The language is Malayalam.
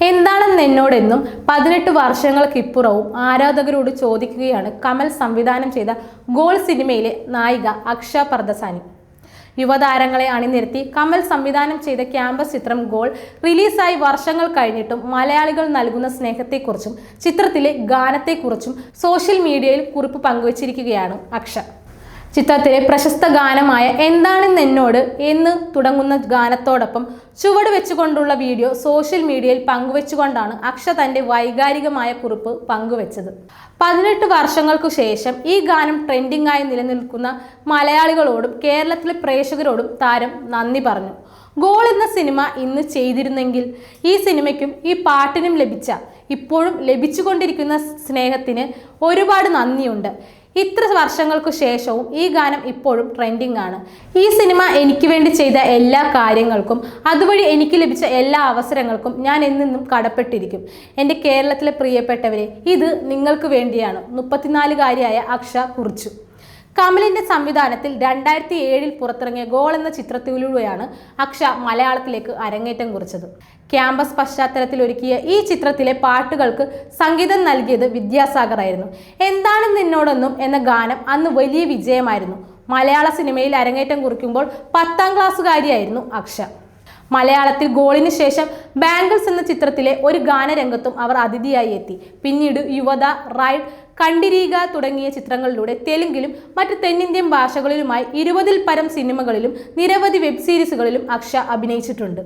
എന്താണെന്ന് എന്നോടെന്നും പതിനെട്ട് വർഷങ്ങൾക്കിപ്പുറവും ആരാധകരോട് ചോദിക്കുകയാണ് കമൽ സംവിധാനം ചെയ്ത ഗോൾ സിനിമയിലെ നായിക അക്ഷ പർദസാനി. യുവതാരങ്ങളെ അണിനിരത്തി കമൽ സംവിധാനം ചെയ്ത ക്യാമ്പസ് ചിത്രം ഗോൾ റിലീസായി വർഷങ്ങൾ കഴിഞ്ഞിട്ടും മലയാളികൾ നൽകുന്ന സ്നേഹത്തെക്കുറിച്ചും ചിത്രത്തിലെ ഗാനത്തെക്കുറിച്ചും സോഷ്യൽ മീഡിയയിൽ കുറിപ്പ് പങ്കുവച്ചിരിക്കുകയാണ് അക്ഷ. ചിത്രത്തിലെ പ്രശസ്ത ഗാനമായ എന്താണെന്ന് എന്നോട് എന്ന് തുടങ്ങുന്ന ഗാനത്തോടൊപ്പം ചുവട് വെച്ചുകൊണ്ടുള്ള വീഡിയോ സോഷ്യൽ മീഡിയയിൽ പങ്കുവെച്ചുകൊണ്ടാണ് അക്ഷ തന്റെ വൈകാരികമായ കുറിപ്പ് പങ്കുവെച്ചത്. പതിനെട്ട് വർഷങ്ങൾക്കു ശേഷം ഈ ഗാനം ട്രെൻഡിംഗ് ആയി നിലനിൽക്കുന്ന മലയാളികളോടും കേരളത്തിലെ പ്രേക്ഷകരോടും താരം നന്ദി പറഞ്ഞു. ഗോൾ എന്ന സിനിമ ഇന്ന് ചെയ്തിരുന്നെങ്കിൽ ഈ സിനിമയ്ക്കും ഈ പാട്ടിനും ലഭിച്ച ഇപ്പോഴും ലഭിച്ചുകൊണ്ടിരിക്കുന്ന സ്നേഹത്തിന് ഒരുപാട് നന്ദിയുണ്ട്. ഇത്ര വർഷങ്ങൾക്കു ശേഷവും ഈ ഗാനം ഇപ്പോഴും ട്രെൻഡിങ് ആണ്. ഈ സിനിമ എനിക്ക് വേണ്ടി ചെയ്ത എല്ലാ കാര്യങ്ങൾക്കും അതുവഴി എനിക്ക് ലഭിച്ച എല്ലാ അവസരങ്ങൾക്കും ഞാൻ എന്നും കടപ്പെട്ടിരിക്കും. എന്റെ കേരളത്തിലെ പ്രിയപ്പെട്ടവരെ ഇത് നിങ്ങൾക്ക് വേണ്ടിയാണ്. മുപ്പത്തിനാലുകാരിയായ അക്ഷ കുറിച്ചു. കമലിന്റെ സംവിധാനത്തിൽ രണ്ടായിരത്തി ഏഴിൽ പുറത്തിറങ്ങിയ ഗോൾ എന്ന ചിത്രത്തിലൂടെയാണ് അക്ഷ മലയാളത്തിലേക്ക് അരങ്ങേറ്റം കുറിച്ചത്. ക്യാമ്പസ് പശ്ചാത്തലത്തിൽ ഒരുക്കിയ ഈ ചിത്രത്തിലെ പാട്ടുകൾക്ക് സംഗീതം നൽകിയത് വിദ്യാസാഗർ ആയിരുന്നു. എന്താണ് നിന്നോടൊന്നും എന്ന ഗാനം അന്ന് വലിയ വിജയമായിരുന്നു. മലയാള സിനിമയിൽ അരങ്ങേറ്റം കുറിക്കുമ്പോൾ പത്താം ക്ലാസ്സുകാരിയായിരുന്നു അക്ഷ. മലയാളത്തിൽ ഗോളിന് ശേഷം ബാംഗിൾസ് എന്ന ചിത്രത്തിലെ ഒരു ഗാനരംഗത്തും അവർ അതിഥിയായി എത്തി. പിന്നീട് യുവത റൈഡ് കണ്ടിരീക തുടങ്ങിയ ചിത്രങ്ങളിലൂടെ തെലുങ്കിലും മറ്റ് തെന്നിന്ത്യൻ ഭാഷകളിലുമായി ഇരുപതിൽ പരം സിനിമകളിലും നിരവധി വെബ് സീരീസുകളിലും അക്ഷ അഭിനയിച്ചിട്ടുണ്ട്.